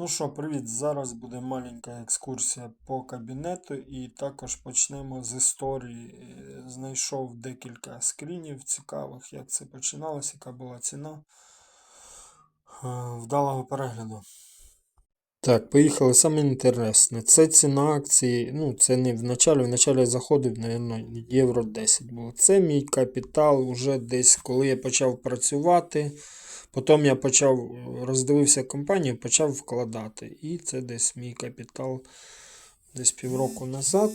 Ну що, привіт! Зараз буде маленька екскурсія по кабінету і також почнемо з історії. Е, Знайшов декілька скрінів цікавих, як це починалося, яка була ціна. Е, Вдалого перегляду. Так, поїхали саме інтересне. Це ціна акції, ну це не в началі, в началі заходив, мабуть, євро 10 було. Це мій капітал вже десь, коли я почав працювати. Потім я почав роздивився компанію, почав вкладати. І це десь мій капітал десь півроку назад.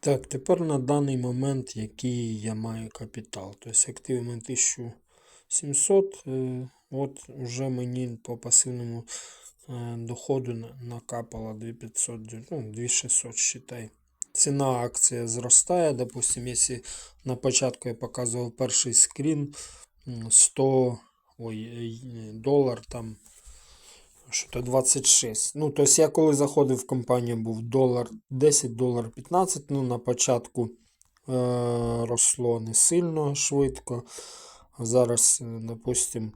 Так, тепер на даний момент, який я маю капітал. Тобто активами 1000. 700. Е, от вже мені по пасивному е, доходу накапало 2500, ну, 2600 считай. Ціна акції зростає. Допустим, якщо на початку я показував перший скрін 100 ой, е, долар там що-то 26. Ну, тобто я коли заходив в компанію, був долар 10, долар 15. Ну, на початку е- росло не сильно швидко. Зараз, е, допустим,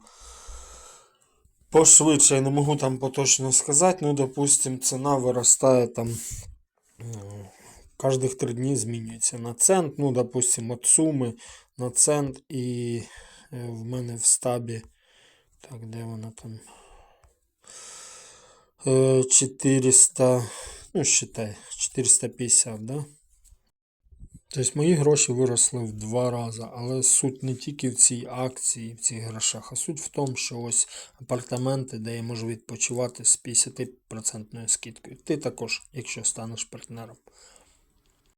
пошвидше, я не можу там поточно сказати, ну, допустим, ціна виростає там. е, Кожних три дні змінюється на цент. Ну, допустим, от суми на цент. І е, в мене в стабі. Так, де вона там? Е, 400, ну, считай, 450, да? Тобто мої гроші виросли в два рази, але суть не тільки в цій акції, в цих грошах, а суть в тому, що ось апартаменти, де я можу відпочивати з 50% скидкою. Ти також, якщо станеш партнером.